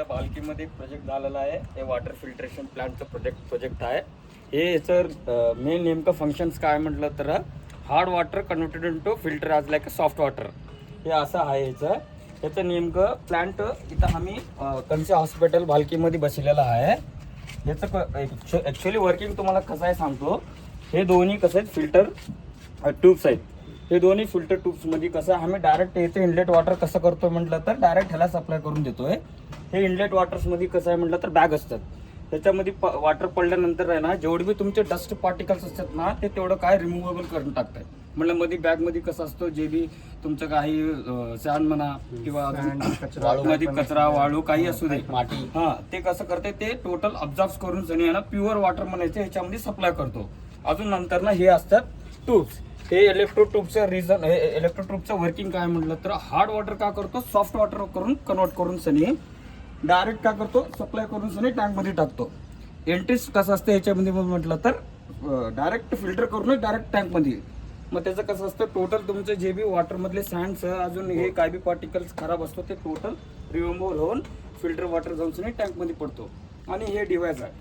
आता बाल्कीमध्ये एक प्रोजेक्ट झालेला आहे. हे वॉटर फिल्ट्रेशन प्लांटचं प्रोजेक्ट प्रोजेक्ट आहे. हे याचं मेन नेमकं फंक्शन्स काय म्हटलं तर hard water converted into filter आज लाईक अ सॉफ्ट वॉटर हे असं आहे याचं. याचं नेमकं प्लांट इथं आम्ही अं, कनसे हॉस्पिटल बालकीमध्ये बसलेलं आहे. याचं ॲक्च्युअली वर्किंग तुम्हाला कसं आहे सांगतो. हे दोन्ही कसं आहेत? फिल्टर ट्यूब्स आहेत. हे दोन्ही फिल्टर ट्यूब्समध्ये कसं आहे, आम्ही डायरेक्ट याचं इनलेट वॉटर कसं करतो म्हटलं तर डायरेक्ट ह्याला सप्लाय करून देतोय. हे इनलेट वॉटर्समध्ये कसं आहे म्हटलं तर बॅग असतात. त्याच्यामध्ये वॉटर पडल्यानंतर आहे ना जेवढे बी तुमचे डस्ट पार्टिकल्स असतात ना ते तेवढं काय रिमूव्हेबल करून टाकतात म्हणलं मध्ये बॅगमध्ये कसं असतो जे बी तुमचं काही सॅन म्हणा किंवा मध्ये कचरा वाळू काही असू दे. माती हा ते कसं करते ते टोटल ऑब्झर्व करून सनी आहे ना प्युअर वॉटर म्हणायचे ह्याच्यामध्ये सप्लाय करतो. अजून नंतर ना हे असतात ट्यूब्स हे इलेक्ट्रो ट्यूबचं रिझन इलेक्ट्रो ट्यूबचं वर्किंग काय म्हटलं तर हार्ड वॉटर का करतो? सॉफ्ट वॉटर करून कन्वर्ट करून सनी. डायरेक्ट काय करतो? सप्लाय करून सनी टँकमध्ये टाकतो. एंट्रीस कसं असतं ह्याच्यामध्ये मग म्हटलं तर डायरेक्ट फिल्टर करूनच डायरेक्ट टँकमध्ये मग त्याचं कसं असतं? टोटल तुमचं जे बी वॉटरमधले सँड्स अजून हे काय बी पार्टिकल्स खराब असतो ते टोटल रिमूव्ह होऊन फिल्टर वॉटर जाऊन सनी टँकमध्ये पडतो. आणि हे डिव्हाइस आहे.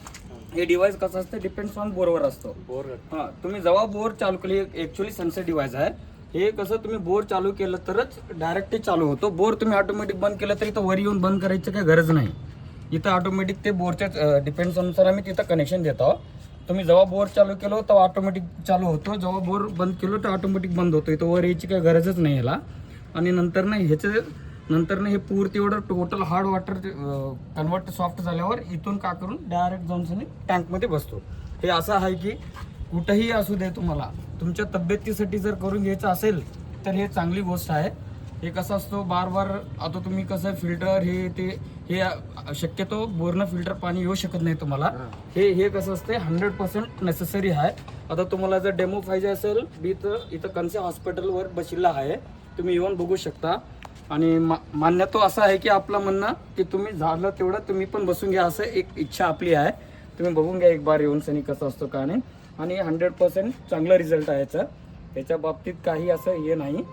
हे डिव्हाइस कसं असतं? डिपेंड्स ऑन बोरवर असतो. बोर. हा तुम्ही जेव्हा बोर चालू केली ऍक्च्युली सनसेट डिव्हाइस आहे. हे कसं तुम्ही बोर चालू केलं तरच डायरेक्ट ते चालू होतो. बोर तुम्ही ऑटोमॅटिक बंद केलं तरी तर वर येऊन बंद करायची काही गरज नाही. इथं ऑटोमॅटिक ते बोरच्या डिपेंड्स अनुसार आम्ही तिथं कनेक्शन देतो. तुम्ही जेव्हा बोर चालू केलो तेव्हा ऑटोमॅटिक चालू होतो. जेव्हा बोर बंद केलो तर ऑटोमॅटिक बंद होतो. इथं वर यायची काही गरजच नाही याला. आणि नंतर ना ह्याचं नंतर ना हे पूर तेवढं total hard water convert soft झाल्यावर इथून का करून डायरेक्ट जाऊन टँकमध्ये बसतो. हे असं आहे की कुठंही असू दे तुम्हाला तुमच्या तब्येतीसाठी जर करून घ्यायचं असेल तर हे चांगली गोष्ट आहे. हे कसं असतो बार बार आता तुम्ही कसं फिल्टर हे ते हे शक्यतो बोरनं फिल्टर पाणी येऊ शकत नाही तुम्हाला. हे. हे कसं असते हंड्रेड पर्सेंट नेसेसरी आहे. आता तुम्हाला जर डेमो पाहिजे असेल बी तर इथं कनसे हॉस्पिटलवर बसलेला आहे. तुम्ही येऊन बघू शकता. आणि मा मान्य तो आहे की आपलं म्हणणं की तुम्ही झालं तेवढं तुम्ही पण बसून घ्या असं एक इच्छा आपली आहे. तुम्ही बघून घ्या एक बार येऊन सनी कसं असतो का नाही. आणि हंड्रेड पर्सेंट चांगला रिझल्ट आहे याचा. त्याच्या बाबतीत काही असं हे नाही.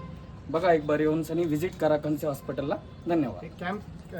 बघा एक बार येऊन सनी व्हिजिट करा कन्से हॉस्पिटलला धन्यवाद. कॅम्प